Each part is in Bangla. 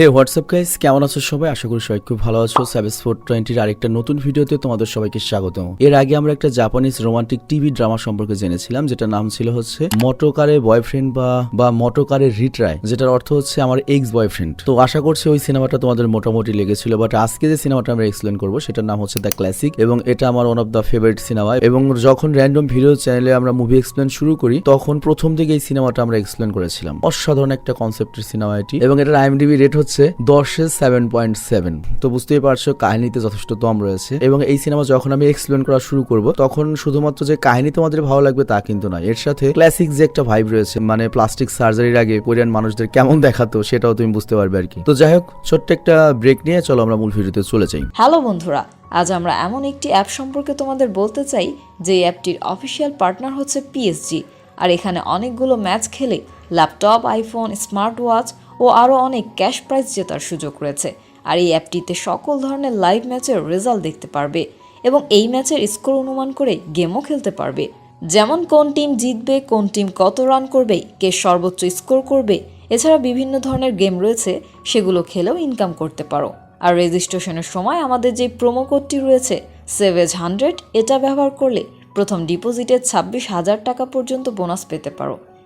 হে হোয়াটসঅ্যাপ গাইস কেমন আছো সবাই? আশা করি সবাই খুব ভালো আছো। সেভেস ফোর টোয়েন্টির আরেকটা নতুন ভিডিওতে তোমাদের সবাইকে স্বাগত এর আগে আমরা একটা জাপানিজ রোমান্টিক টিভি ড্রামা সম্পর্কে জেনেছিলাম যেটা নাম ছিল হচ্ছে মটোকারে বয়ফ্রেন্ড বা বা মটোকারে রিট্রাই যেটার অর্থ হচ্ছে আমার এক্স বয়ফ্রেন্ড তো আশা করছি ওই সিনেমাটা তোমাদের মোটামুটি লেগেছিল বাট আজকে যে সিনেমাটা আমরা এক্সপ্লেন করব, সেটার নাম হচ্ছে দ্য ক্লাসিক এবং এটা আমার one of the favourite cinema এবং যখন র্যান্ডম ভিডিও চ্যানেলে আমরা মুভি এক্সপ্লেন শুরু করি, তখন প্রথম দিকে এই সিনেমাটা আমরা এক্সপ্লেন করেছিলাম। অসাধারণ একটা কনসেপ্টের সিনেমা এটি, এবং এটার আইএমডিবি রেট হচ্ছে দশে সেভেন পয়েন্ট সেভেন তো বুঝতেই পারছ, কাহিনীতে যথেষ্ট দম রয়েছে। এবং এই সিনেমা যখন আমি এক্সপ্লেন করা শুরু করব, তখন শুধুমাত্র যে কাহিনী তোমাদের ভালো লাগবে তা কিন্তু নয়। এর সাথে ক্লাসিক যে একটা ভাইব রয়েছে মানে প্লাস্টিক সার্জারির আগে কোরিয়ান মানুষদের কেমন দেখাতো, সেটাও তুমি বুঝতে পারবে আর কি। তো যাই হোক, ছোট্ট একটা ব্রেক নিয়ে চলো আমরা মূল ভিডিওতে চলে যাই। হ্যালো বন্ধুরা, আজ আমরা এমন একটি অ্যাপ সম্পর্কে তোমাদের বলতে চাই যে অ্যাপটির অফিসিয়াল পার্টনার হচ্ছে পিএসজি আর এখানে অনেকগুলো ম্যাচ খেলে ল্যাপটপ আইফোন স্মার্ট ওয়াচ ও আরও অনেক ক্যাশ প্রাইজ জেতার সুযোগ রয়েছে। আর এই অ্যাপটিতে সকল ধরনের লাইভ ম্যাচের রেজাল্ট দেখতে পারবে এবং এই ম্যাচের স্কোর অনুমান করে গেমও খেলতে পারবে। যেমন কোন টিম জিতবে, কোন টিম কত রান করবে, কে সর্বোচ্চ স্কোর করবে, এছাড়া বিভিন্ন ধরনের গেম রয়েছে, সেগুলো খেলেও ইনকাম করতে পারো। আর রেজিস্ট্রেশনের সময় আমাদের যে প্রোমো কোডটি রয়েছে, সেভেজ হান্ড্রেড, এটা ব্যবহার করলে প্রথম ডিপোজিটে ছাব্বিশ হাজার টাকা পর্যন্ত বোনাস পেতে পারো।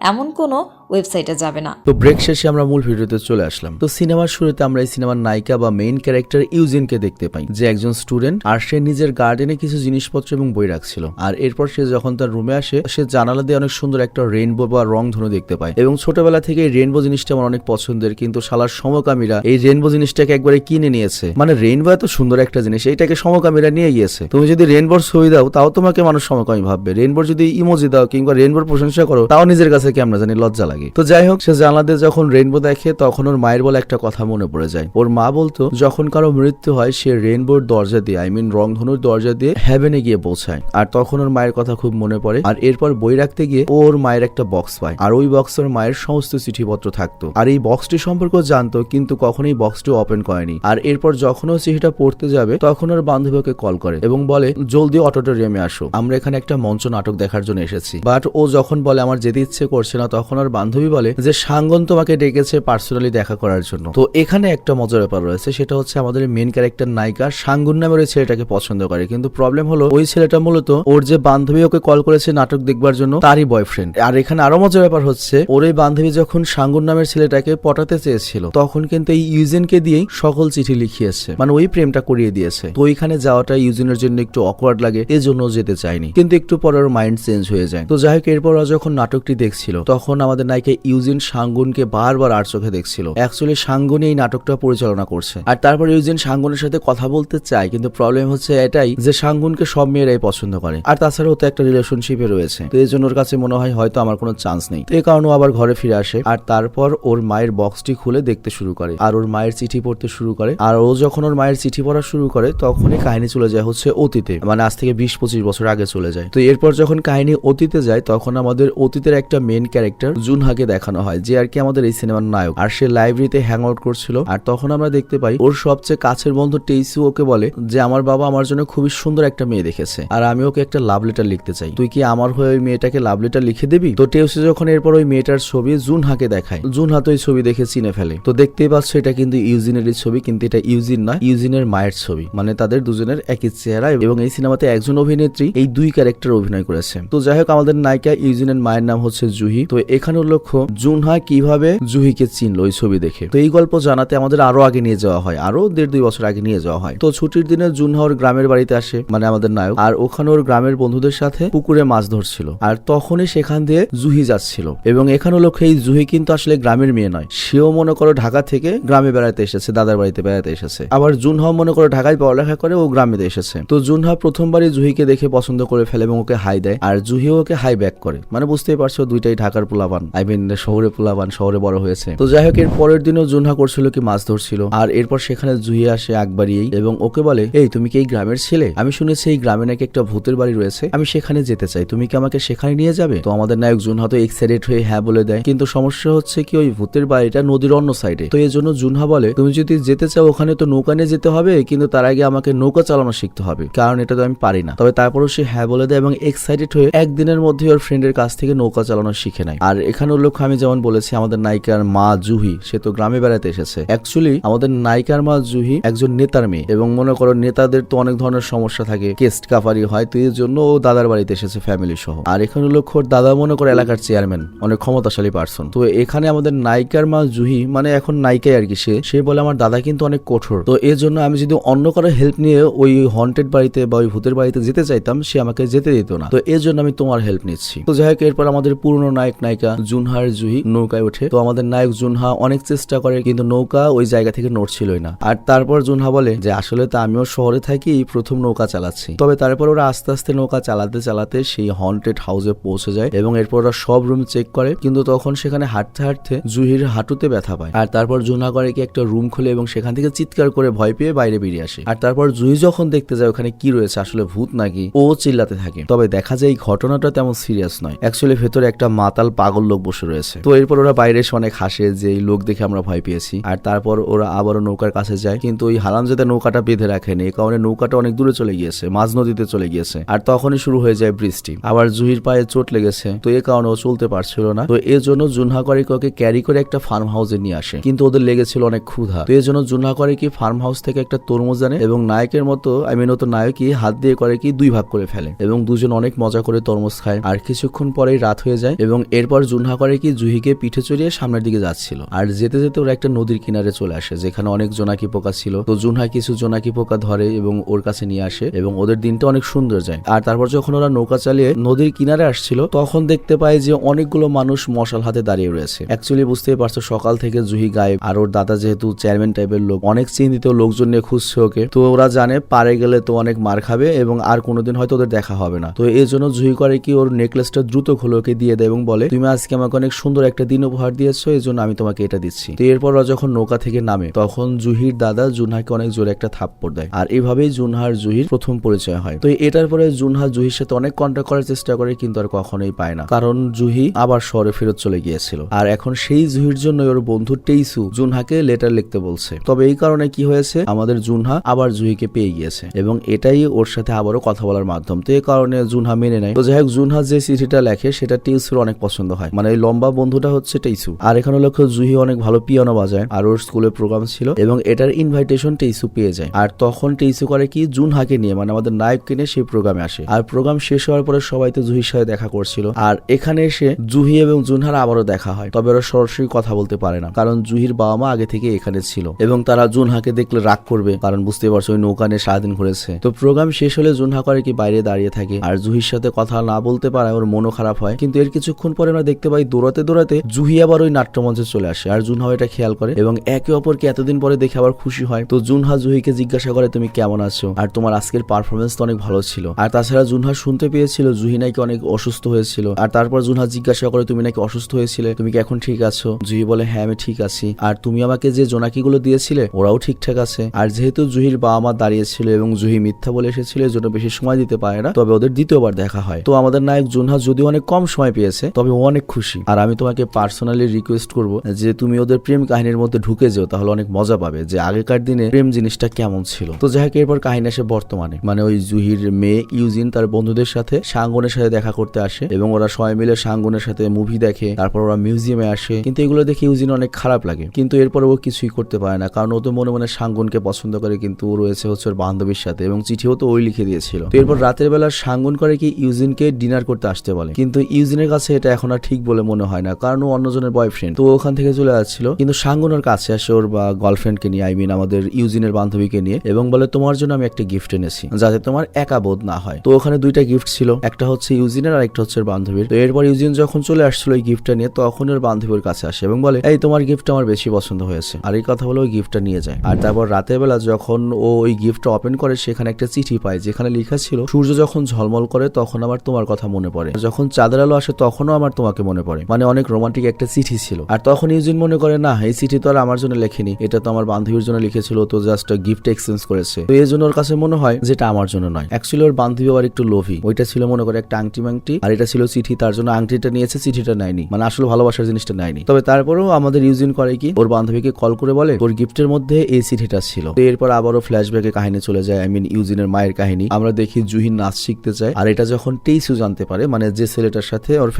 এমন কোনো ওয়েবসাইটে যাবে না। তো ব্রেক শেষে আমরা মূল ভিডিওতে চলে আসলাম। তো সিনেমার শুরুতে আমরা এই সিনেমার নায়িকা বা মেইন ক্যারেক্টার ইউজিনকে দেখতে পাই, যে একজন স্টুডেন্ট আর সে নিজের গার্ডেনে কিছু জিনিসপত্র এবং বই রাখছিল। আর এরপর সে যখন তার রুমে আসে, সে জানালা দিয়ে অনেক সুন্দর একটা রেইনবো বা রং ধনু দেখতে পায়। এবং ছোটবেলা থেকে এই রেইনবো জিনিসটা আমার অনেক পছন্দের, কিন্তু শালার সমকামীরা এই রেইনবো জিনিসটাকে একবারে কিনে নিয়েছে। মানে রেইনবো এত সুন্দর একটা জিনিস, এইটাকে সমকামীরা নিয়ে গিয়েছে। তুমি যদি রেইনবোর ছবি দাও, তাও তোমাকে মানুষ সমকামী ভাববে। রেইনবোর যদি ইমোজি দাও কিংবা রেইনবোর প্রশংসা করো, তাও নিজের কাছে কি আমরা জানি লজ্জা লাগে। তো যাই হোক, সে জানলা দিয়ে যখন রেইনবো দেখে, তখন ওর মায়ের বলে একটা কথা মনে পড়ে যায়। ওর মা বলতো, যখন কারও মৃত্যু হয়, সে রেইনবোর দরজা দিয়ে আই মিন রংধনুর দরজা দিয়ে হ্যাভেনে গিয়ে পৌঁছায়। আর তখন ওর মায়ের কথা খুব মনে পড়ে। আর এরপর বই রাখতে গিয়ে ওর মায়ের একটা বক্স পায়। আর ওই বক্স ওর মায়ের সমস্ত চিঠিপত্র থাকতো। আর এই বক্সটি সম্পর্কেও জানতো, কিন্তু কখনোই বক্সটি ওপেন করেনি। আর এরপর যখন ও চিঠিটা পড়তে যাবে, তখন ওর বান্ধবীকে কল করে এবং বলে, জলদি অটোটোরিয়ামে আসো। আমরা এখানে একটা মঞ্চ নাটক দেখার জন্য এসেছি। বাট ও যখন বলে, আমার যেতে ইচ্ছে করছে না, তখন ওর বান্ধবী বলে যে, সাঙ্গন তোমাকে ডেকেছে পার্সোনালি দেখা করার জন্য। তো এখানে একটা মজার ব্যাপার রয়েছে, সেটা হচ্ছে আমাদের মেন ক্যারেক্টার নায়িকা সাঙ্গুন নামের ওই ছেলেটাকে পছন্দ করে। কিন্তু প্রবলেম হলো, ওই ছেলেটা মূলত ওর যে বান্ধবী ওকে কল করেছে নাটক দেখবার জন্য, তারই বয়ফ্রেন্ড আর এখানে আরও মজার ব্যাপার হচ্ছে, ওর এই বান্ধবী যখন সাঙ্গুন নামের ছেলেটাকে পটাতে চেয়েছিল, তখন কিন্তু এই ইউজেনকে দিয়েই সকল চিঠি লিখিয়েছে মানে ওই প্রেমটা করিয়ে দিয়েছে। তো ওইখানে যাওয়াটা ইউজেনের জন্য একটু অকওয়ার্ড লাগে এজন্য যেতে চায়নি। কিন্তু একটু পরে ওর মাইন্ড চেঞ্জ হয়ে যায়। তো যাই হোক, এরপর যখন নাটকটি দেখছিল। তখন আমাদের নায়িকা ইউজিন সাঙ্গুনকে বারবার আর চোখে দেখছিল। অ্যাকচুয়ালি সাঙ্গুনি এই নাটকটা পরিচালনা করছে। আর তারপর ইউজিন সাঙ্গুনের সাথে কথা বলতে চায়, কিন্তু প্রবলেম হচ্ছে এটাই যে সাঙ্গুনকে সব মেয়েরাই পছন্দ করে। আর তাছাড়াও তো একটা রিলেশনশিপে রয়েছে। তো এই জন্য ওর কাছে মনে হয় হয়তো আমার কোনো চান্স নেই। তো এই কারণে আবার ঘরে ফিরে আসে। আর তারপর ওর মায়ের বক্সটি খুলে দেখতে শুরু করে। আর ওর মায়ের চিঠি পড়তে শুরু করে। আর ও যখন ওর মায়ের চিঠি পড়া শুরু করে, তখনই কাহিনী চলে যায় হচ্ছে অতীতে। মানে আজ থেকে বিশ পঁচিশ বছর আগে চলে যায়। তো এরপর যখন কাহিনী অতীতে যায়, তখন আমাদের অতীতের একটা মেন ক্যারেক্টার জুনহাকে দেখানো হয়, যে আর কি আমাদের এই সিনেমার নায়ক। আর সে লাইব্রেরিতে হ্যাং আউট করছিল। আর তখন আমরা দেখতে পাই, ওর সবচেয়ে কাছের বন্ধু টেইসু ওকে বলে যে, আমার বাবা আমার জন্য খুবই সুন্দর একটা মেয়ে দেখেছে। আর আমি ওকে একটা লাভ লেটার লিখতে চাই। তুই কি আমার হয়ে ওই মেয়েটাকে লাভ লেটার লিখে দিবি? তো টেউসি যখন এরপর ওই মেয়েটার ছবি জুনহাকে দেখায় জুনহা তো ওই ছবি দেখে চিনে ফেলে। তো দেখতেই পাচ্ছ, এটা কিন্তু ইউজিনেরই ছবি, কিন্তু এটা ইউজিন না ইউজিনের মায়ের ছবি। মানে তাদের দুজনের একই চেহারা এবং এই সিনেমাতে একজন অভিনেত্রী এই দুই ক্যারেক্টার অভিনয় করেছে। তো যাই হোক, আমাদের নায়িকা ইউজিনের মায়ের নাম হচ্ছে জুহি। তো এখানে লক্ষ্য, জুনহা কীভাবে জুহিকে চিনলো ওই ছবি দেখে। তো এই গল্প জানাতে আমাদের আরও আগে নিয়ে যাওয়া হয়, আরও দেড় দুই বছর আগে নিয়ে যাওয়া হয়। তো ছুটির দিনে জুনহা ওর গ্রামের বাড়িতে আসে মানে আমাদের নায়ক। আর ওখানে ওর গ্রামের বন্ধুদের সাথে পুকুরে মাছ ধরছিল। আর তখনই সেখান দিয়ে জুহি যাচ্ছিল। এবং এখানে লক্ষ্য, এই জুহি কিন্তু আসলে গ্রামের মেয়ে নয়। সেও মনে করো ঢাকা থেকে গ্রামে বেড়াতে এসেছে, দাদার বাড়িতে বেড়াতে এসেছে। আবার জুনহা মনে করো ঢাকায় পড়ালেখা করে, ও গ্রামে এসেছে। তো জুনহা প্রথমবারই জুহিকে দেখে পছন্দ করে ফেলে এবং ওকে হাই দেয়। আর জুহি ওকে হাই ব্যাক করে। মানে বুঝতেই পারছ, দুইটাই ঢাকার পোলাবান আই মিন শহরে পোলাবান, শহরে বড় হয়েছে। তো যাই হোক, এর পরের দিনও জুনহা করছিল কি মাছ ধরছিল। আর এরপর সেখানে জুহি আসে একবারই এবং ওকে বলে, এই, তুমি কি এই গ্রামের ছেলে? আমি শুনেছি এই গ্রামে নাকি একটা ভূতের বাড়ি রয়েছে। আমি সেখানে যেতে চাই। তুমি কি আমাকে সেখানে নিয়ে যাবে? তো আমাদের নায়ক জুনহা তো এক্সাইটেড হয়ে হ্যাঁ বলে দেয়। কিন্তু সমস্যা হচ্ছে কি, ওই ভূতের বাড়িটা নদীর অন্য সাইডে তো এই জন্য জুনহা বলে, তুমি যদি যেতে চাও, ওখানে তো নৌকা নিয়ে যেতে হবে, কিন্তু তার আগে আমাকে নৌকা চালানো শিখতে হবে। কারণ এটা তো আমি পারি না। তবে তারপরও সে হ্যাঁ বলে দেয় এবং এক্সাইটেড হয়ে একদিনের মধ্যে ওর ফ্রেন্ডের কাছ থেকে নৌকা চালানো শিখে নেয় আর এখানে উল্লেখ্য আমি যেমন বলেছি, আমাদের নায়িকার মা জুহি, সে তো গ্রামে বেড়াতে এসেছে। অ্যাকচুয়ালি আমাদের নায়িকার মা জুহি একজন নেতার মেয়ে এবং মনে করো নেতাদের তো অনেক ধরনের সমস্যা থাকে কেস্ট কাফারি হয়, তো এর জন্য ও দাদার বাড়িতে এসেছে ফ্যামিলি সহ। আর এখানে উল্লেখ্য দাদা মনে করে এলাকার চেয়ারম্যান অনেক ক্ষমতাশালী পার্সন তো এখানে আমাদের নায়িকার মা জুহি মানে এখন নায়িকাই আর কি সে সে বলে আমার দাদা কিন্তু অনেক কঠোর। তো এর জন্য আমি যদি অন্য কারও হেল্প নিয়ে ওই হন্টেড বাড়িতে বা ওই ভূতের বাড়িতে যেতে চাইতাম, সে আমাকে যেতে দিত না। তো এর জন্য আমি তোমার হেল্প নিচ্ছি। তো যাই হোক, এরপর আমাদের পুরনো নায়ক, নায়িকা জুনহার জুহি নৌকায় ওঠে। তো আমাদের নায়ক জুনহা অনেক চেষ্টা করে, কিন্তু নৌকা ওই জায়গা থেকে নড়ছিলই না। আর তারপর জুনহা বলে যে, আসলে তো আমিও শহরে থাকি, প্রথম নৌকা চালাচ্ছি। তবে তারপর ওরা আস্তে আস্তে নৌকা চালাতে চালাতে সেই হন্টেড হাউসে পৌঁছে যায় এবং এরপর ওরা সব রুম চেক করে, কিন্তু তখন সেখানে হাঁটতে হাঁটতে জুহির হাঁটুতে ব্যথা পায়। আর তারপর জুনহা করে কি একটা রুম খুলে এবং সেখান থেকে চিৎকার করে ভয় পেয়ে বাইরে বেরিয়ে আসে। আর তারপর জুহি যখন দেখতে যায় ওখানে কি রয়েছে, আসলে ভূত নাকি, ও চিল্লাতে থাকে। তবে দেখা যায় এই ঘটনাটা তেমন সিরিয়াস নয়। অ্যাকচুয়ালি ভেতরে একটা মাতাল পাগল লোক বসে রয়েছে। তো এরপর ওরা বাইরে এসে অনেক হাসে যে এই লোক দেখে আমরা ভয় পেয়েছি। আর তারপর ওরা আবারও নৌকার কাছে যায়। কিন্তু ওই হারামজাদা নৌকাটা বেঁধে রাখেনি। এই কারণে নৌকাটা অনেক দূরে চলে গিয়েছে। মাঝ নদীতে চলে গিয়েছে। আর তখনই শুরু হয়ে যায় বৃষ্টি। আবার জুহির পায়ে চোট লেগেছে। তো এ কারণে ও চলতে পারছিল না। তো এর জন্য জুনহা করে কি ক্যারি করে একটা ফার্ম হাউসে নিয়ে আসে। কিন্তু ওদের লেগেছিল অনেক ক্ষুধা। তো এর জন্য জুনহা করে কি ফার্ম হাউস থেকে একটা তরমুজ আনে এবং নায়কের মতো, আই মিন ও তো নায়কই হাত দিয়ে করে কি দুই ভাগ করে ফেলে। এবং দুজন অনেক মজা করে তরমুজ খায়। আর কিছুক্ষণ পরেই রাত হয়ে যায় এবং এরপর জুনহা করে কি জুহিকে পিঠে চড়িয়ে সামনের দিকে যাচ্ছিল। আর যেতে যেতে ওরা একটা নদীর কিনারে চলে আসে, যেখানে অনেক জোনাকি পোকা ছিল। তো জুনহা কিছু জোনাকি পোকা ধরে এবং ওর কাছে নিয়ে আসে এবং ওদের দিনটা অনেক সুন্দর যায়। আর তারপর যখন ওরা নৌকা চালিয়ে নদীর কিনারে আসছিল, তখন দেখতে পায় যে অনেকগুলো মানুষ মশাল হাতে দাঁড়িয়ে রয়েছে। অ্যাকচুয়ালি বুঝতেই পারছ, সকাল থেকে জুহি গায়েব। আর ওর দাদা যেহেতু চেয়ারম্যান টাইপের লোক, অনেক চিন্তিত লোকজন নিয়ে খুঁজছে ওকে। তো ওরা জানে পারে গেলে তো অনেক মার খাবে এবং আর কোনোদিন হয়তো ওদের দেখা হবে না। তো এই জন্য জুহি করে কি ওর নেকলেসটা দ্রুত খুলে, ওকে দিয়ে দেয় এবং বলে, তুমি আজকে আমাকে অনেক সুন্দর একটা দিন উপহার দিয়েছ এই জন্য আমি তোমাকে এটা দিচ্ছি। তো এরপর ওরা যখন নৌকা থেকে নামে, তখন জুহির দাদা জুনহাকে অনেক জোরে একটা থাপ্পড় দেয়। আর এভাবেই জুনহার, জুহির প্রথম পরিচয় হয়। তো এটার পরে জুনহা জুহির সাথে অনেক কন্ট্যাক্ট করার চেষ্টা করে, কিন্তু আর কখনোই পায় না। কারণ জুহি আবার শহরে ফেরত চলে গিয়েছিল। আর এখন সেই জুহির জন্য ওর বন্ধু টেইসু জুনহাকে লেটার লিখতে বলছে। তবে এই কারণে কি হয়েছে, আমাদের জুনহা আবার জুহিকে পেয়ে গিয়েছে। এবং এটাই ওর সাথে আবারও কথা বলার মাধ্যম। তো এই কারণে জুনহা মেনে নেয়। তো যাই হোক, জুনহা যে চিঠিটা লেখে, সেটা টেইসুর অনেক পছন্দ হয়। মানে এই লম্বা বন্ধুটা হচ্ছে টেইসু। আর এখানে লক্ষ্য জুহি অনেক ভালো পিয়ানো বাজায়। আর ওর স্কুলে প্রোগ্রাম ছিল এবং এটার ইনভাইটেশন টেইসু পেয়ে যায়। আর তখন টেইসু করে কি জুনহাকে নিয়ে মানে আমাদের নায়ককে নিয়ে সেই প্রোগ্রামে আসে। আর প্রোগ্রাম শেষ হওয়ার পরে সবাই তো জুহির সাথে দেখা করছিল। আর এখানে এসে জুহি এবং জুনহার আবারও দেখা হয়। তবে ওরা সরাসরি কথা বলতে পারে না। কারণ জুহির বাবা মা আগে থেকে এখানে ছিল। এবং তারা জুনহাকে দেখলে রাগ করবে। কারণ বুঝতে পারছ, ওই নৌকা নিয়ে সারাদিন ঘুরেছে। তো প্রোগ্রাম শেষ হলে জুনহা করে কি বাইরে দাঁড়িয়ে থাকে। আর জুহির সাথে কথা না বলতে পারায় ওর মনও খারাপ হয়। কিন্তু এর কিছুক্ষণ পরে আমরা দেখতে পাই দৌড়াতে দৌড়াতে জুহি আবার ওই নাট্যমঞ্চে চলে আসে আর জুনহা এটা খেয়াল করে এবং একে অপরকে এতদিন পরে দেখে আবার খুশি হয়। তো জুনহা জুহিকে জিজ্ঞাসা করে, তুমি কেমন আছো? আর তোমার আজকের পারফরমেন্স তো অনেক ভালো ছিল। আর তাছাড়া জুনহা শুনতে পেয়েছিল জুহি নাকি অনেক অসুস্থ হয়েছিল। আর তারপর জুনহা জিজ্ঞাসা করে, তুমি নাকি অসুস্থ হয়েছিলে? তুমি কি এখন ঠিক আছো? জুহি বলে হ্যাঁ আমি ঠিক আছি। আর তুমি আমাকে যে জোনাকিগুলো দিয়েছিলে, ওরাও ঠিকঠাক আছে। আর যেহেতু জুহির বাবা মা দাঁড়িয়েছিল এবং জুহি মিথ্যা বলে এসেছিল এর জন্য বেশি সময় দিতে পারে না, তবে ওদের দ্বিতীয়বার দেখা হয়। তো আমাদের নায়ক জুনহা যদিও অনেক কম সময় পেয়েছে তবে অনেক খুশি। আর আমি তোমাকে পার্সোনালি রিকোয়েস্ট করব যে তুমি ওদের প্রেম কাহিনীর মধ্যে ঢুকে যেও, তাহলে অনেক মজা পাবে যে আগেকার দিনে প্রেম জিনিসটা কেমন ছিল। তো যাই হোক, এরপর কাহিনী আসে বর্তমানে। মানে ওই জুহির মেয়ে ইউজিন, তার বন্ধুদের সাথে সাঙ্গনের সাথে দেখা করতে আসে এবং ওরা সবাই মিলে সাঙ্গনের সাথে মুভি দেখে, তারপর ওরা মিউজিয়ামে আসে। কিন্তু এগুলো দেখে ইউজিন অনেক খারাপ লাগে। কিন্তু এরপর ও কিছুই করতে পারে না। কারণ ও তো মনে মনে সাঙ্গনকে পছন্দ করে, কিন্তু ও রয়েছে হচ্ছে ওর বান্ধবীর সাথে এবং চিঠিও তো ওই লিখে দিয়েছিল। তো এরপর রাতের বেলা সাঙ্গন করে কি ইউজিনকে ডিনার করতে আসতে বলে। কিন্তু ইউজিনের কাছে এটা এখন আর ঠিক বলে মনে হয় না, কারণ ও অন্যজনের বয়ফ্রেন্ড তো ওখান থেকে চলে যাচ্ছিল কিন্তু সাঙ্গনের কাছে আসে ওর বা গার্লফ্রেন্ডকে নিয়ে আই মিন আমাদের ইউজিনের বান্ধবীকে নিয়ে, এবং বলে, তোমার জন্য আমি একটা গিফট এনেছি, যাতে তোমার একা বোধ না হয়। তো ওখানে দুইটা গিফট ছিল, একটা হচ্ছে ইউজিনের আর একটা হচ্ছে বান্ধবীর। তো এরপর ইউজিন যখন চলে আসছিল ওই গিফটটা নিয়ে তখন ওর বান্ধবীর কাছে আসে এবং বলে, এই, তোমার গিফট আমার বেশি পছন্দ হয়েছে। আর এই কথা বলে ওই গিফটটা নিয়ে যায়। আর তারপর রাতের বেলা যখন ও ওই গিফটটা ওপেন করে, সেখানে একটা চিঠি পায়, যেখানে লেখা ছিল, সূর্য যখন ঝলমল করে, তখন আমার তোমার কথা মনে পড়ে। যখন চাঁদের আলো আসে তখনও আমার তোমাকে মনে পড়ে। মানে অনেক রোমান্টিক একটা চিঠি ছিল। আর তখন ইউজিন মনে করে, না, এই চিঠি তো আর আমার জন্য লেখেনি। এটা তো আমার বান্ধবীর জন্য লিখেছিল, তো জাস্ট গিফট এক্সচেঞ্জ করেছে। তো এই জন্য ওর কাছে মনে হয় যেটা আমার জন্য নয়। অ্যাকচুয়ালি ওর বান্ধবী আবার একটু লোভী। ওইটা ছিল মনে করে একটা আংটি মাংটি আর এটা ছিল চিঠি। তার জন্য আংটিটা নিয়েছে, চিঠিটা নেয়নি। মানে আসলে ভালোবাসার জিনিসটা নেয়নি। তবে তারপরেও আমাদের ইউজিন করে কি, ওর বান্ধবীকে কল করে বলে ওর গিফটের মধ্যে এই চিঠিটা ছিল। তো এরপর আবারও ফ্ল্যাশব্যাকে কাহিনী চলে যায়। আই মিন ইউজিনের মায়ের কাহিনী। আমরা দেখি জুহিন নাচ শিখতে চায়। আর এটা যখন টেইসু জানতে পারে মানে যে ছেলেটার সাথে ওর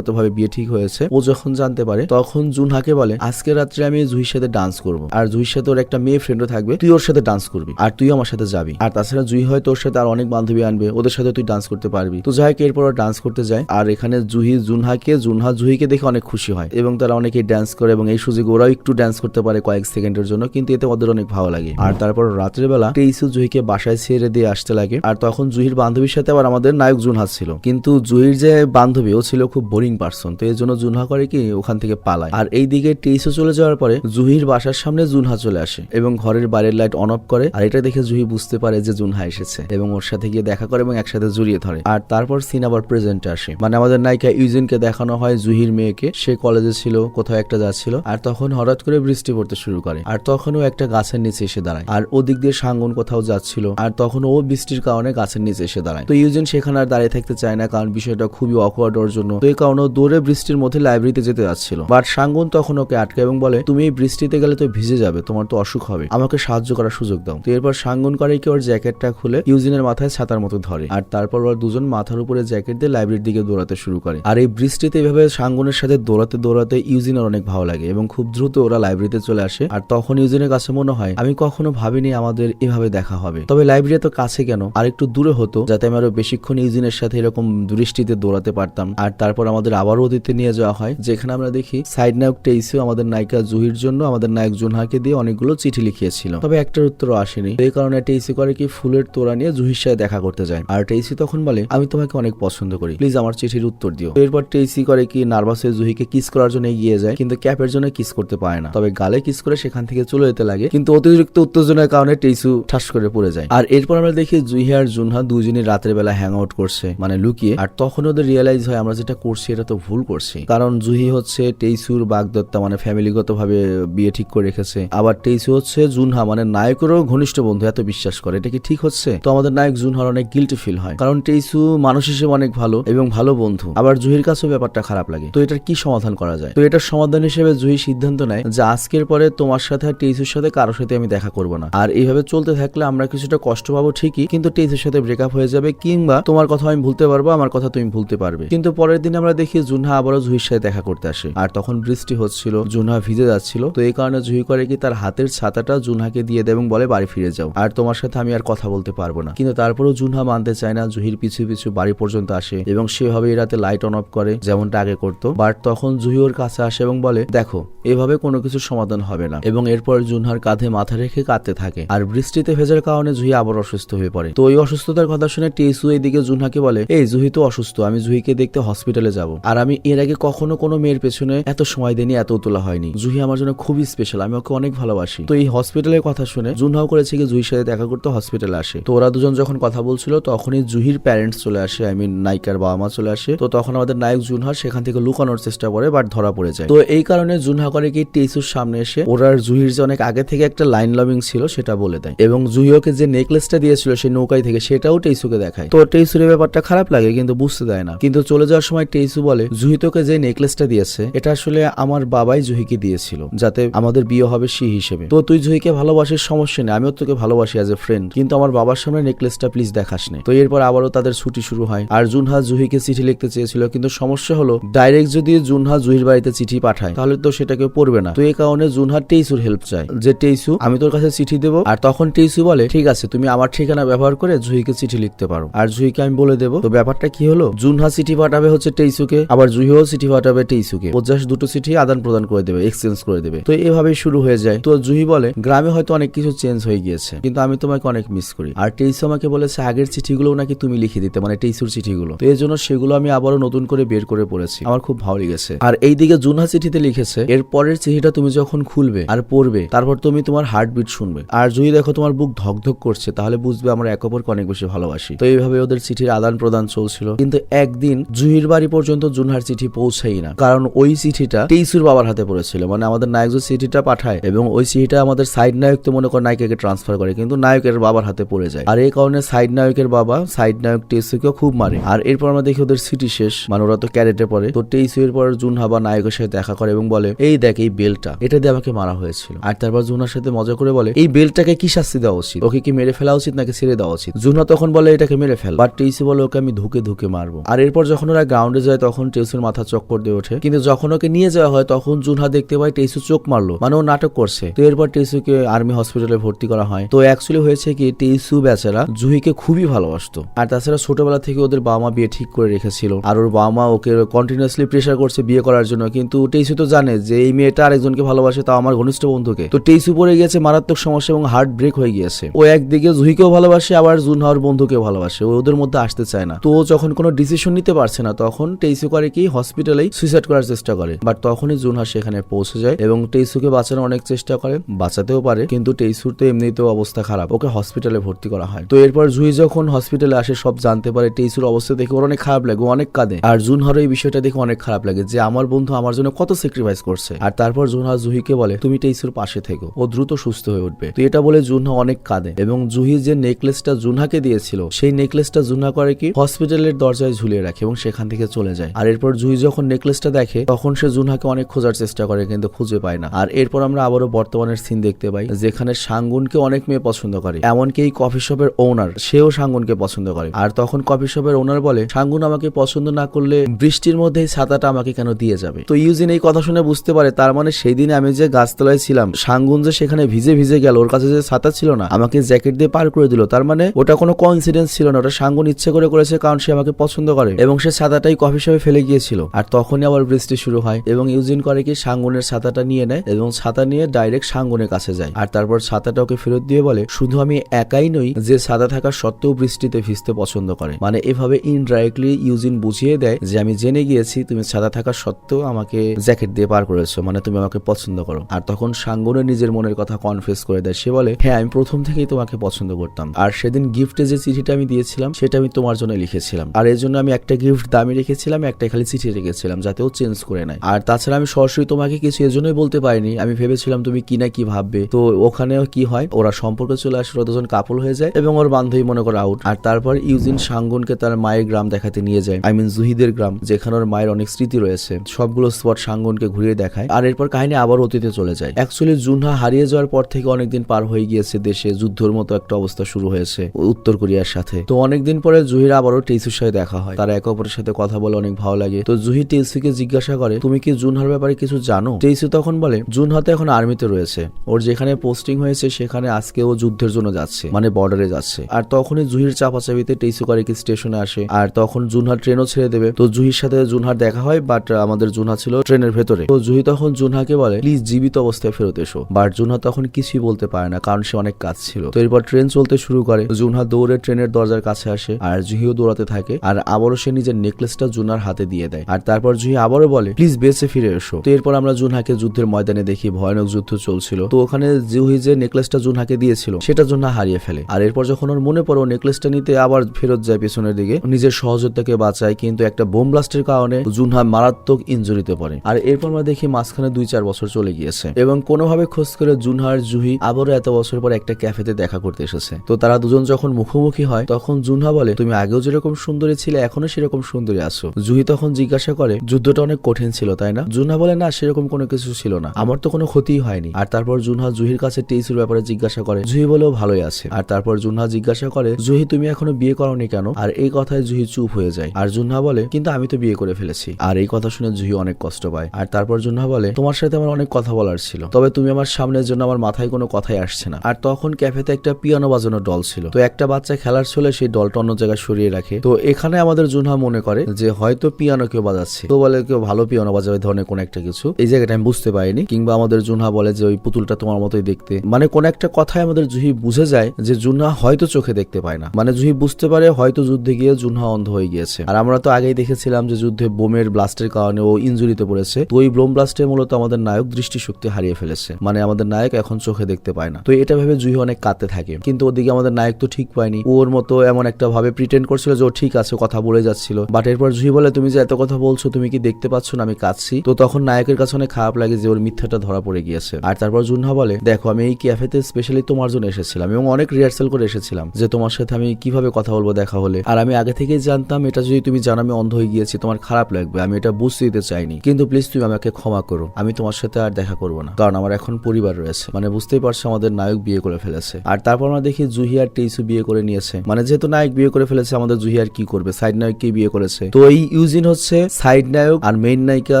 ভাবে বিয়ে ঠিক হয়েছে, ও যখন জানতে পারে, তখন জুনহাকে বলে, আজকে রাত্রে আমি জুহির সাথে ডান্স করব। আর জুহির সাথে ওর একটা মেয়ে ফ্রেন্ডও থাকবে, তুই ওর সাথে ডান্স করবি। আর তুই আমার সাথে যাবি। আর তাছাড়া জুহি হয় তোর সাথে আর অনেক বান্ধবী আনবে, ওদের সাথে তুই ডান্স করতে পারবি। তো যাই এরপর ডান্স করতে যায়, আর এখানে জুহি, জুনহাকে, জুনহা জুহিকে দেখে অনেক খুশি হয়। এবং তারা অনেকেই ডান্স করে, এবং এই সুযোগে ওরাও একটু ডান্স করতে পারে কয়েক সেকেন্ডের জন্য, কিন্তু এতে ওদের অনেক ভালো লাগে। আর তারপর রাত্রের বেলা টেইসু জুহিকে বাসায় ছেড়ে দিয়ে আসতে লাগে। আর তখন জুহির বান্ধবীর সাথে আবার আমাদের নায়ক জুনহা ছিল। কিন্তু জুহির যে বান্ধবী, ও ছিল খুব বোরিং পার্সন তো এই জন্য জুনহা করে কি ওখান থেকে পালায়। আর এই দিকে টেইসু চলে যাওয়ার পরে জুহির বাসার সামনে জুনহা চলে আসে এবং ঘরের বাইরের লাইট অন অফ করে। আর এটা দেখে জুহি বুঝতে পারে যে জুনহা এসেছে এবং ওর সাথে গিয়ে দেখা করে এবং একসাথে জড়িয়ে ধরে। আর তারপর সিন আবার প্রেজেন্টে আসে। মানে আমাদের নায়িকা ইউজিনকে দেখানো হয় জুহির মেয়েকে। সে কলেজে ছিল, কোথাও একটা যাচ্ছিল। আর তখন হঠাৎ করে বৃষ্টি পড়তে শুরু করে। আর তখনও একটা গাছের নিচে এসে দাঁড়ায়। আর ওদিক দিয়ে সাঙ্গন কোথাও যাচ্ছিল। আর তখন ও বৃষ্টির কারণে গাছের নিচে এসে দাঁড়ায়। তো ইউজিন সেখানে আর দাঁড়িয়ে থাকতে চায় না, কারণ বিষয়টা খুবই অকওয়ার্ড ওর জন্য। তো এই কারণে দৌড়ে বৃষ্টির মধ্যে লাইব্রেরিতে যেতে যাচ্ছিল। বাট সাঙ্গন তখন ওকে আটকে এবং বলে, তুমি এই বৃষ্টিতে গেলে তো ভিজে যাবে, তোমার তো অসুখ হবে। আমাকে সাহায্য করার সুযোগ দাও। তো এরপর সাঙ্গন করে কি ওর জ্যাকেটটা খুলে ইউজিনের মাথায় ছাতার মতো ধরে। আর তারপর ওরা দুজন মাথার উপরে জ্যাকেট দিয়ে লাইব্রেরির দিকে দৌড়াতে শুরু করে। আর এই বৃষ্টিতে এভাবে সাঙ্গনের সাথে দৌড়াতে দৌড়াতে ইউজিনের অনেক ভালো লাগে এবং খুব দ্রুত ওরা লাইব্রেরিতে চলে আসে। আর তখন ইউজিনের কাছে মনে হয়, আমি কখনো ভাবিনি আমাদের এভাবে দেখা হবে। তবে লাইব্রেরি তো কাছে কেন? আর একটু দূরে হতো, যাতে আমি আরও বেশিক্ষণ ইউজিনের সাথে এরকম বৃষ্টিতে দৌড়াতে পারতাম। আর তারপর আমাদের আবারও অতীতে নিয়ে যাওয়া হয়, যেখানে আমরা দেখি সাইড নায়ক টেইসিও আমাদের নায়িকা জুহির জন্য আমাদের নায়ক জুনহাকে দিয়ে অনেকগুলো চিঠি লিখিয়েছিল। তবে একটার উত্তর আসেনি। এই কারণে টেইসি করে কি ফুলের তোড়া নিয়ে জুহির সাথে দেখা করতে যায়। আর টেইসি তখন বলে, আমি তোমাকে অনেক পছন্দ করি। প্লিজ আমার চিঠির উত্তর দিও। এরপর টেইসি করে কি নার্ভাস হয়ে জুহিকে কিস করার জন্য এগিয়ে যায়, কিন্তু ক্যাপের জন্য কিস করতে পারে না। তবে গালে কিস করে সেখান থেকে চলে যেতে লাগে, কিন্তু অতিরিক্ত উত্তেজনার কারণে টেইসু ঠাস করে পড়ে যায়। আর এরপর আমরা দেখি জুহি আর জুনহা দুজনই রাতের বেলা হ্যাং আউট করছে মানে লুকিয়ে। আর তখন ওদের রিয়েলাইজ হয়, আমরা যেটা করছি, এটা তো ভুল করছি। কারণ জুহি হচ্ছে টেইসুর বাগদত্তা মানে ফ্যামিলিগত ভাবে বিয়ে ঠিক করে রেখেছে। আবার টেইসু হচ্ছে জুনহা মানে নায়কেরও ঘনিষ্ঠ বন্ধু, এত বিশ্বাস করে। এটা কি ঠিক হচ্ছে? তো আমাদের নায়ক জুনহার অনেক গিল্টি ফিল হয়। কারণ টেইসু মানুষ হিসেবে অনেক ভালো এবং ভালো বন্ধু। আবার জুহির কাছেও ব্যাপারটা খারাপ লাগে। তো এটার কি সমাধান করা যায়? তো এটার সমাধান হিসেবে জুহি সিদ্ধান্ত নেয় যে আজকের পরে তোমার সাথে আর টেইসুর সাথে কারোর সাথে আমি দেখা করব না। আর এইভাবে চলতে থাকলে আমরা কিছুটা কষ্ট পাবো ঠিকই, কিন্তু টেইসুর সাথে ব্রেকআপ হয়ে যাবে কিংবা তোমার কথা আমি ভুলতে পারব, আমার কথা তুমি ভুলতে পারবে। কিন্তু পরের দিন আমরা দেখি জুনহা আবারও জুহির সাথে দেখা করতে আসে। আর তখন বৃষ্টি হচ্ছিল, জুনহা ভিজে যাচ্ছিল। তো এই কারণে জুহি করে কি তার হাতের ছাতাটা জুনহাকে দিয়ে দেয় এবং বলে, বাড়ি ফিরে যাও। আর তোমার সাথে আমি আর কথা বলতে পারব না। কিন্তু তারপরেও জুনহা মানতে চায় না, জুহির পিছু পিছু বাড়ি পর্যন্ত আসে এবং সেভাবে রাতে লাইট অন অফ করে, যেমনটা আগে করতো। বাট তখন জুহি ওর কাছে আসে এবং বলে, দেখো, এভাবে কোনো কিছু সমাধান হবে না। এবং এরপর জুনহার কাঁধে মাথা রেখে কাঁদতে থাকে। আর বৃষ্টিতে ভেজার কারণে জুহি আবার অসুস্থ হয়ে পড়ে। তো ওই অসুস্থতার কথা শুনে টেসু এইদিকে জুনহাকে বলে, এই জুহি তো অসুস্থ। আমি জুহিকে দেখতে হসপিটালে যাব। আর আমি এর আগে কখনো কোনো মেয়ের পেছনে এত সময় দিইনি এত তোলা হয়নি। জুহি আমার জন্য খুবই স্পেশাল আমি ওকে অনেক ভালোবাসি। তো এই হসপিটালের কথা শুনে জুনহাও করেছে কি জুহির সাথে দেখা করতে হসপিটালে আসে। তো ওরা দুজন যখন কথা বলছিল, তখনই জুহির প্যারেন্টস চলে আসে আই মিন নায়িকার বাবা মা চলে আসে। তো তখন আমাদের নায়ক জুনহা সেখান থেকে লুকানোর চেষ্টা করে বাট ধরা পড়ে যায়। তো এই কারণে জুনহা করে কি টেসুর সামনে এসে ওরা আর জুহির যে অনেক আগে থেকে একটা লাইন লাভিং ছিল সেটা বলে দেয়। এবং জুহি ওকে যে নেকলেসটা দিয়েছিল সেই নৌকায় থেকে সেটাও টেসুকে দেখায়। তো টেসুর ব্যাপারটা খারাপ লাগে, কিন্তু বুঝতে দেয় না। কিন্তু চলে যাওয়ার সময় টেসু বলে জুহি তোকে যে নেকলেসটা দিয়েছে, এটা আসলে আমার বাবাই জুহিকে দিয়েছিল, যাতে আমাদের বিয়ে হবে সে হিসেবে। তো তুই জুহিকে ভালোবাসির সমস্যা নেই, আমিও তোকে ভালোবাসি অ্যাজ এ ফ্রেন্ড কিন্তু আমার বাবার সামনে নেকলেসটা প্লিজ দেখাস নে। তো এরপর আবারও তাদের ছুটি শুরু হয়, আর জুনহা জুহিকে চিঠি লিখতে চেয়েছিল, কিন্তু সমস্যা হলো ডাইরেক্ট যদি জুনহা জুহির বাড়িতে চিঠি পাঠায়, তাহলে তো সেটা কেউ পড়বে না। তো এই কারণে জুনহা টেইসুর হেল্প চায়, যে টেইসু, আমি তোর কাছে চিঠি দেবো। আর তখন টেইসু বলে, ঠিক আছে, তুমি আমার ঠিকানা ব্যবহার করে জুহিকে চিঠি লিখতে পারো। আর জুহিকে আমি বলে দেবো, তো ব্যাপারটা কি হলো? জুনহা চিঠি পাঠাবে হচ্ছে টেইসুকে আবার জুহিও চিঠি পাঠাবে টেইসুকে পঞ্চাশ দুটো চিঠি আদান প্রদান করে দেবে এক্সচেঞ্জ করে দেবে। তো এভাবেই শুরু হয়ে যায়। তো জুহি বলে, গ্রামে হয়তো অনেক কিছু চেঞ্জ হয়ে গিয়েছে, কিন্তু আমি তোমাকে অনেক মিস করি। আর টেইসু আমাকে বলেছে, আগের চিঠিগুলো নাকি তুমি লিখে দিতে মানে টেইসুর চিঠিগুলো। তো এই জন্য সেগুলো আমি আবারও নতুন করে বের করে পড়েছি। আমার খুব ভালো লেগেছে। আর এইদিকে জুনহা চিঠিতে লিখেছে, এর পরের চিঠিটা তুমি যখন খুলবে আর পড়বে, তারপর তুমি তোমার হার্টবিট শুনবে। আর যদি দেখো, তোমার বুক ধকধক করছে, তাহলে বুঝবে আমরা এক অপরকে অনেক বেশি ভালোবাসি। তো এইভাবে ওদের চিঠির আদান প্রদান চলছিল। কিন্তু একদিন জুহির বাড়ি পর্যন্ত জুনহার চিঠি পৌঁছাই না। কারণ ওই চিঠিটা টেইসুর বাবার হাতে পড়েছিল। মানে আমাদের নায়ক যে চিঠিটা পাঠায় এবং ওই চিঠিটা আমাদের সাইড নায়ক তো মনে করে নায়িকাকে ট্রান্সফার করে, কিন্তু নায়কের বাবার হাতে পড়ে যায়। আর এই কারণে সাইড নায়কের বাবা, সাইড নায়ক টেইসুকে খুব মারে। আর এরপর আমরা দেখি ওদের সিটি শেষ। মানে ওরা তো ক্যারেটে পড়ে। তো টেইসু এরপর জুনহা বা নায়কের সাথে দেখা করে এবং বলে, এই দেখ এই বেলটা। এটা দিয়ে আমাকে মারা হয়েছিল। আর তারপর জুনহার সাথে মজা করে বলে, এই বেলটাকে কি শাস্তি দেওয়া উচিত? ওকে কি মেরে ফেলা উচিত নাকি ছেড়ে দেওয়া উচিত? জুনহা তখন বলে, এটাকে মেরে ফেল। বাট টেইসু বলে, ওকে আমি ধুকে ধুকে মারবো। আর এরপর যখন ওরা গ্রাউন্ডে যায় তখন টেইসুর মাথা চক্কর দিয়ে ওঠে। কিন্তু যখন ওকে নিয়ে যাওয়া হয়, তখন জুনহা দেখতে পায় টেসু চোখ মারলো। মানে ও নাটক করছে। তো এরপর টেইসুকে আর্মি হসপিটালে ভর্তি করা হয়। তো অ্যাকচুয়ালি হয়েছে কি টেইসু বেচারা জুহিকে খুবই ভালোবাসতো। আর তাছাড়া ছোটবেলা থেকে ওদের বাবা মা বিয়ে ঠিক করে রেখেছিল। আর ওর বাবা মা ওকে কন্টিনিউসলি প্রেশার করছে বিয়ে করার জন্য। কিন্তু টেইসু তো জানে যে এই মেয়েটা আরেকজনকে ভালোবাসে, তাও আমার ঘনিষ্ঠ বন্ধুকে। তো টেসু পড়ে গিয়েছে মারাত্মক সমস্যা এবং হার্ট ব্রেক হয়ে গিয়েছে। ও একদিকে জুহিকেও ভালোবাসে, আবার জুনহার বন্ধুকেও ভালোবাসে। ওদের মধ্যে আসতে চায় না। তো ও যখন কোনো ডিসিশন নিতে পারছে না, তখন টেইসু করে কি হসপিটালেই সুইসাইড করার চেষ্টা করে। বাট তখনই জুনহা সেখানে পৌঁছে যায় এবং টেইসুকে বাঁচানোর অনেক চেষ্টা করে, বাঁচাতেও পারে, কিন্তু টেইসুর তো এমনিতেও অবস্থা খারাপ। ওকে হসপিটালে ভর্তি করা হয়। তো এরপর জুহি যখন হসপিটালে আসে, সব জানতে পারে টেইসুর অবস্থা দেখে ওর অনেক খারাপ লাগে অনেক কাঁদে। আর জুনহারও এই বিষয়টা দেখে অনেক খারাপ লাগে যে, আমার বন্ধু আমার জন্য কত স্যাক্রিফাইস করছে? আর তারপর জুনহা জুহিকে বলে, তুমি টেইসুর পাশে থেকো, ও দ্রুত সুস্থ হয়ে উঠবে। তো এটা বলে জুনহা অনেক কাঁদে এবং জুহি যে নেকলেসটা জুনহাকে দিয়েছিল, সেই নেকলেসটা জুনহা করে কি হসপিটালের দরজায় ঝুলিয়ে রাখে এবং সেখান থেকে চলে যায়। আর এরপর জুহি যখন নেকলেসটা দেখে, তখন সে জুনহাকে অনেক খোঁজার চেষ্টা করে, কিন্তু খুঁজে পায় না। আর এরপর আমরা আবারও বর্তমানের সিন দেখতে পাই, যেখানে সাঙ্গুনকে অনেক মেয়ে পছন্দ করে। এমনকি এই কফি শপের ওনার সেও সাঙ্গুনকে পছন্দ করে। আর তখন কফি শপের ওনার বলে সাঙ্গুন আমাকে পছন্দ না করলে বৃষ্টির মধ্যে ছাতাটা আমাকে কেন দিয়ে যাবে? তো ইউজিন এই কথা শুনে বুঝতে পারে, তার মানে সেই দিনে আমি যে গাছতলায় ছিলাম সাঙ্গুন যে সেখানে ভিজে ভিজে গেল, ওর কাছে যে ছাতা ছিল না, আমাকে জ্যাকেট দিয়ে পার করে দিল। তার মানে ওটা কোনো কোইন্সিডেন্স ছিল না, ওটা সাঙ্গুন ইচ্ছে করে করেছে কারণ সে আমাকে পছন্দ করে। এবং সে ছাতাটাই কফি শপে ফেলে গিয়েছিল। আর তখনই আবার বৃষ্টি শুরু হয় এবং ইউজিন করে কি সাঙ্গুনের ছাতাটা নিয়ে নেয় এবং ছাতা নিয়ে ডাইরেক্ট সাঙ্গুনের কাছে যায়। আর তারপর ছাতাটা ওকে ফেরত দিয়ে বলে, শুধু আমি একাই নই, যে ছাতা থাকা সত্ত্বেও বৃষ্টিতে ভিজতে পছন্দ করে। মানে এভাবে ইনডাইরেক্টলি ইউজিন বুঝিয়ে দেয় যে, আমি জেনে গিয়েছি, তুমি ছাতা থাকা সত্ত্বেও আমাকে জ্যাকেট দিয়ে পার করেছ মানে তুমি আমাকে পছন্দ করো। আর তখন সাঙ্গুনে নিজের মনের কথা কনফেস করে দেয়। সে বলে হ্যাঁ আমি প্রথম থেকেই তোমাকে পছন্দ করতাম। আর সেদিন গিফটে যে চিঠিটা আমি দিয়েছিলাম, সেটা আমি তোমার জন্য লিখেছিলাম। আর এর জন্য আমি একটা গিফট দামি রেখেছিলাম একটা খালি চিঠি রেখেছিলাম, যাতে ও চেঞ্জ করে নেয়। আর তাছাড়া আমি সরাসরি তোমাকে কিছু এজন্যই বলতে পারিনি। আমি ভেবেছিলাম তুমি কি না কি ভাববে। তো ওখানেও কি হয়, ওরা সম্পর্কে চলে আসে, ওরা দুজন কাপল হয়ে যায় এবং ওর বান্ধবী মনে করে আউট আর তারপর ইউজিন সাঙ্গুনকে তার মায়ের গ্রাম দেখাতে নিয়ে যায়। আই মিন জুহিদের গ্রাম, যেখানে ওর মায়ের অনেক স্মৃতি রয়েছে। সবগুলো স্পট সাঙ্গুনকে ঘুরিয়ে দেখায়। আর এরপর কাহিনী আবার অতীতে চলে যায়। অ্যাকচুয়ালি জুনহা হারিয়ে যাওয়ার পর থেকে অনেকদিন পার হয়ে গিয়েছে দেশে। যুদ্ধের মতো একটা অবস্থা শুরু হয়েছে, উত্তর কোরিয়ার সাথে। তো অনেকদিন পরে জুহির আবারও টেইসুর সাথে দেখা হয়। তারা একে অপরের সাথে কথা বলে অনেক ভালো লাগে। তো জুহি টেইসুকে জিজ্ঞাসা করে, তুমি কি জুনহার ব্যাপারে কিছু জানো? টেইসু তখন বলে জুনহা তো এখন আর্মিতে রয়েছে। ওর যেখানে পোস্টিং হয়েছে, সেখানে আজকে ও যুদ্ধের জন্য যাচ্ছে মানে বর্ডারে যাচ্ছে। আর তখনই জুহির চাপাচাপিতে টেইসু করে কি স্টেশনে আসে, আর তখন জুনহার ট্রেনও ছেড়ে দেবে। তো জুহির সাথে জুনহার দেখা হয় বাট আমাদের জুনহা ছিল ট্রেনের ভেতরে। তো জুহি তখন জুনহাকে বলে, প্লিজ জীবিত অবস্থায় ফেরত এসো। বাট জুনহা তখন কিছুই বলতে পারে না, কারণ সে অনেক কাজ ছিল। তো এরপর ট্রেন চলতে শুরু করে। জুনহা দৌড়ে ট্রেনের দরজার কাছে আসে, আর জুহিও দৌড়াতে থাকে। আর আবারও সে নিজের নেকলেসটা জুনার হাতে দিয়ে দেয়। আর তারপর জুহি আবারও বলে, প্লিজ বেঁচে ফিরে এসো। তো এরপর আমরা জুনহাকে যুদ্ধের ময়দানে দেখি ভয়ানক যুদ্ধ চলছিল। তো ওখানে জুহি যে নেকলেসটা জুনহাকে দিয়েছিল, সেটা জুনহা হারিয়ে ফেলে। আর এরপর যখন ওর মনে পড়ে নেকলেসটা নিতে আবার ফেরত যায় পেছনের দিকে নিজের সহযোদ্ধাকে বাঁচায়, কিন্তু একটা বোম ব্লাস্টের কারণে জুনহা মারাত্মক ইঞ্জুরিতে পড়ে। আর এরপর আমরা দেখি মাঝখানে দুই চার বছর চলে গিয়েছে। এবং কোনোভাবে খোঁজ করে জুনহার জুহি আবারও এত বছর পর একটা ক্যাফেতে দেখা করতে এসেছে। তো তারা দুজন যখন মুখোমুখি হয়, তখন জুনহা বলে, তুমি আগেও যেরকম সুন্দরী ছিলে, এখনও সেরকম সুন্দরী আছো। জুহি তখন জিজ্ঞাসা করে, যুদ্ধটা অনেক কঠিন ছিল, তাই না? জুনহা বলে, না, সেরকম কোনো কিছু ছিল না। আমার তো কোনো ক্ষতিই হয়নি। আর তারপর জুনহা জুহির কাছে টেইসুর ব্যাপারে জিজ্ঞাসা করে, জুহি বলেও ভালোই আছে। আর তারপর জুনহা জিজ্ঞাসা করে, জুহি, তুমি এখনও বিয়ে করনি কেন? আর এই কথায় জুহি চুপ হয়ে যায়। আর জুনহা বলে, কিন্তু আমি তো বিয়ে করে ফেলেছি। আর এই কথা শুনে জুহি অনেক কষ্ট পায়। আর তারপর জুনহা বলে, তোমার সাথে আমার অনেক কথা বলার ছিল। তবে তুমি আমার সামনের জন্য আমার মাথায় কোনো কথাই আসছে না। আর তখন ক্যাফেতে একটা পিয়ানো বাজানোর ডল ছিল। তো একটা বাচ্চা খেলার ছিল সেই ডলটা অন্য জায়গায় সরিয়ে রাখে। তো এখানে আমাদের জুনহা মনে করে যে হয়তো পিয়ানো কেউ বাজাচ্ছে। তো বলে কেউ ভালো পিয়ানো বাজাবে ধরনের কোন একটা কিছু। এই জায়গাটা আমি বুঝতে পারিনি। কিংবা আমাদের জুনহা বলে যে ওই পুতুলটা তোমার মতোই দেখতে। মানে কোন একটা কথায় আমাদের জুহি বুঝে যায় যে জুনহা হয়তো চোখে দেখতে পায় না। মানে জুহি বুঝতে পারে হয়তো যুদ্ধে গিয়ে জুনহা অন্ধ হয়ে গিয়েছে। আর আমরা তো আগেই দেখেছিলাম যে যুদ্ধে বোমের ব্লাস্টের কারণে ও ইঞ্জুরিতে পড়েছে। তো ওই বোম ব্লাস্টে মূলত আমাদের নায়ক দৃষ্টিশক্তি হারিয়ে ফেলেছে। মানে আমাদের নায়ক এখন চোখে দেখতে পায় না। তো এটা ভেবে জুহি অনেক কাঁদতে থাকে। কিন্তু ওদিকে আমাদের নায়ক তো ঠিক পায়নি। ওর মতো এমন একটা ভাবে প্রিটেন্ড করছিল যে ও ঠিক আছে কথা বলে যাচ্ছিল। বাট এরপর জুহি বলে, তুমি যে এত কথা বলছো, তুমি কি দেখতে পাচ্ছ না আমি কাঁদছি? তো তখন নায়কের কাছে অনেক খারাপ লাগে যে ওর মিথ্যাটা ধরা পড়ে গিয়েছে। আর তারপর জুনহা বলে, দেখো, আমি এই ক্যাফেতে স্পেশালি তোমার জন্য এসেছিলাম এবং অনেক রিহার্সাল করে এসেছিলাম যে তোমার সাথে আমি কীভাবে কথা বলব দেখা হলে। আর আমি আগে থেকেই জানতাম, এটা যদি তুমি জানো, আমি অন্ধ হয়ে গিয়েছি, তোমার খারাপ লাগবে, আমি এটা বুঝতে দিতে চাইনি। কিন্তু প্লিজ তুমি আমাকে ক্ষমা করো, আমি তোমার সাথে আর দেখা করব না। কারণ আমার এখন পরিবার রয়েছে। মানে বুঝতেই পারছ, আমাদের নায়ক বিয়ে করে ফেলেছে। আর তারপর আমরা দেখি জুহি আর টেইসু বিয়ে করে নিয়েছে। মানে যেহেতু নায়ক বিয়ে করে ফেলেছে, আমাদের জুহি আর কি করবে? সাইড নায়ক নায়ককে বিয়ে করেছে। তো এই ইউজিন হচ্ছে সাইড নায়ক আর মেইন নায়িকা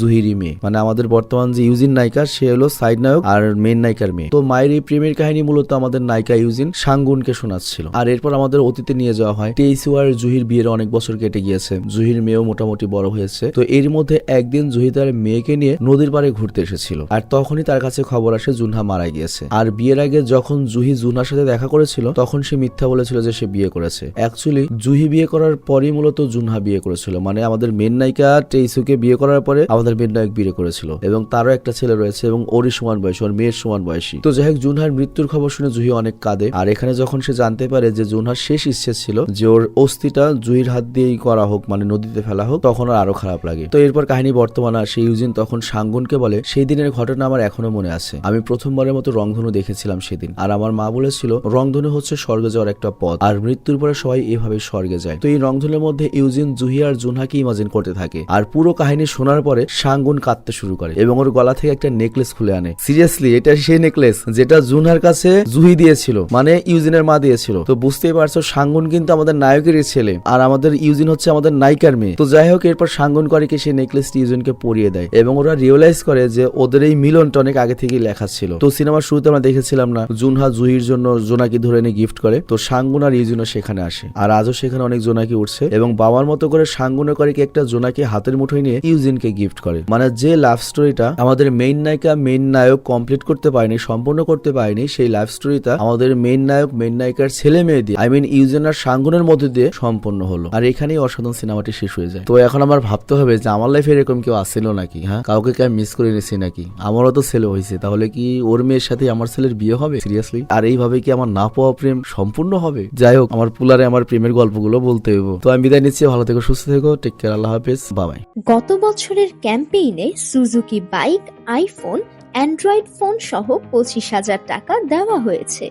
জুহিরি মেয়ে। মানে আমাদের বর্তমান যে ইউজিন নায়িকা, সে হলো সাইড নায়ক আর মেইন নায়িকার মেয়ে। তো মায়ের এই প্রেমের কাহিনী মূলত আমাদের নায়িকা ইউজিন সাঙ্গুনকে শোনাচ্ছিল। আর এরপর আমাদের অতীতে নিয়ে যাওয়া হয় টেইসু আর জুহির বিয়ের অনেক বছর কেটে গিয়েছে। জুহির মেয়েও মোটামুটি বড় হয়েছে। তো এর মধ্যে একদিন জুহি তার মেয়েকে নিয়ে নদীর পাড়ে ঘুরতে এসেছিল। আর তখনই তার কাছে খবর আসে জুনহা মারা গিয়েছে। আর বিয়ের আগে যখন জুহি জুনহার সাথে দেখা করেছিল, তখন সে মিথ্যা বলেছিল যে সে বিয়ে করেছে। অ্যাকচুয়ালি জুহি বিয়ে করার পরই মূলত জুনহা বিয়ে করেছিল। মানে আমাদের মেন নায়িকা টেইসুকে বিয়ে করার পরে আমাদের মেন নায়ক বিয়ে করেছিল। এবং তারও একটা ছেলে রয়েছে এবং ওরই সমান বয়সী, ওর মেয়ের সমান বয়সী। তো যাই হোক, জুনহার মৃত্যুর খবর শুনে জুহি অনেক কাঁদে। আর এখানে যখন সে জানতে পারে যে জুনহার শেষ ইচ্ছে ছিল যে ওর অস্থিটা জুহির হাত দিয়েই করা হোক মানে নদীতে ফেলা হোক, তখন আর আরও খারাপ লাগে। তো এরপর কাহিনী বর্তমানে আসে ইউজিন তখন সাঙ্গুনকে বলে, সেই দিনের ঘটনা আমার এখনও মনে আছে। আমি প্রথমবারের মতো রংধনু দেখেছিলাম সেদিন। আর আমার মা বলেছিল, রংধনু হচ্ছে স্বর্গে যাওয়ার একটা পথ। আর মৃত্যুর পরে সবাই এভাবে স্বর্গে যায়। তো এই রংধনুর মধ্যে ইউজিন, জুহি আর জুনহাকে ইমাজিন করতে থাকে। আর পুরো কাহিনী শোনার পরে সাঙ্গুন কাঁদতে শুরু করে এবং ওর গলা থেকে একটা নেকলেস খুলে আনে। সিরিয়াসলি, এটা সেই নেকলেস যেটা জুনহার কাছে জুহি দিয়েছিল মানে ইউজিনের মা দিয়েছিল। তো বুঝতেই পারছ সাঙ্গুন কিন্তু আমাদের নায়কেরই ছেলে, আর আমাদের ইউজিন হচ্ছে আমাদের নায়িকার মেয়ে। তো যাই হোক, এরপর সাঙ্গুন করে কি সেই নেকলেসটি ইউজিনকে পরিয়ে দেয় এবং ওরা রিয়েলাইজ করে যে ওদের এই মিলনটা অনেক আগে থেকেই লেখা ছিল। তো সিনেমার শুরুতে আমরা দেখেছিলাম না, জুনহা জুহির জন্য জোনাকি ধরে এনে গিফট করে। তো সাঙ্গুন আর ইউজিনও সেখানে আসে। আর আজও সেখানে অনেক জোনাকি উঠছে এবং বাবার মতো করে সাঙ্গুনে করে কি একটা জোনাকি হাতের মুঠোয় নিয়ে ইউজিনকে গিফট করে। মানে যে লাভ স্টোরিটা আমাদের মেইন নায়িকা মেইন নায়ক কমপ্লিট করতে পারেনি, সম্পূর্ণ করতে পারেনি, সেই লাভ স্টোরিটা আমাদের মেইন নায়ক মেইন নায়িকার ছেলে মেয়ে দিয়ে আই মিন ইউজিন আর সাঙ্গুনের মধ্যে দিয়ে সম্পূর্ণ হলো। আর এখানেই অসাধারণ সিনেমাটি শেষ হয়ে যায়। তো এখন আমার ভাবতে হবে যে আমার লাইফে এরকম কেউ আসছিল নাকি হ্যাঁ? কাউকে কে মিস করে নিছি নাকি? আমারও তো ছেলে হয়েছে, তাহলে কি ওর মেয়ের সাথে আমার ছেলের বিয়ে হবে? সিরিয়াসলি আর এইভাবে কি আমার না পাওয়া প্রেম সম্পূর্ণ হবে? যাই হোক, আমার পুলারে আমার প্রেমের গল্পগুলো বলতে হইব। তো আমি বিদায় নিচ্ছি, ভালো থেকো, সুস্থ থেকো। টেক কেয়ার আল্লাহ হাফেজ, বাবাই। গত বছরের ক্যাম্পেইনে Suzuki bike, iPhone, Android phone সহ পঁচিশ হাজার টাকা দেওয়া হয়েছে।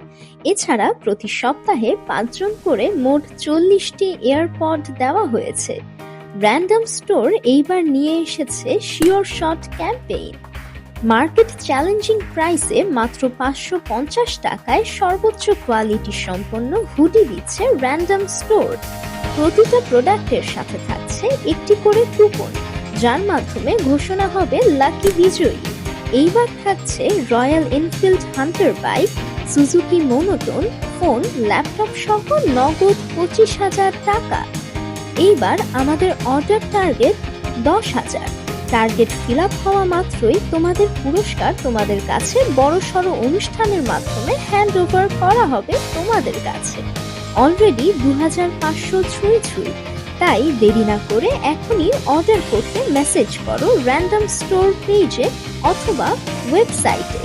এছাড়া প্রতি সপ্তাহে পাঁচজন করে মোট চল্লিশটি এয়ারপড দেওয়া হয়েছে। র্যান্ডম স্টোর এইবার নিয়ে এসেছে sure shot campaign. Market challenging প্রাইসে মাত্র পাঁচশো পঞ্চাশ টাকায় সর্বোচ্চ কোয়ালিটি সম্পন্ন হুডি দিচ্ছে র্যান্ডম স্টোর। প্রতিটা প্রোডাক্টের সাথে থাকছে একটি করে কুপন যার মাধ্যমে ঘোষণা হবে লাকি বিজয়ী এইবার থাকছে Royal Enfield Hunter bike Suzuki monotone phone laptop সহ নগদ পঁচিশ হাজার টাকা। এইবার আমাদের অর্ডার টার্গেট দশ হাজার। টার্গেট ফিল আপ হওয়া মাত্রই তোমাদের পুরস্কার তোমাদের কাছে বড়সড় অনুষ্ঠানের মাধ্যমে হ্যান্ড ওভার করা হবে তোমাদের কাছে। অলরেডি দু হাজার পাঁচশো ছুঁই ছুঁই। তাই দেরি না করে এখনই অর্ডার করতে মেসেজ করো র্যান্ডম স্টোর পেজে অথবা ওয়েবসাইটে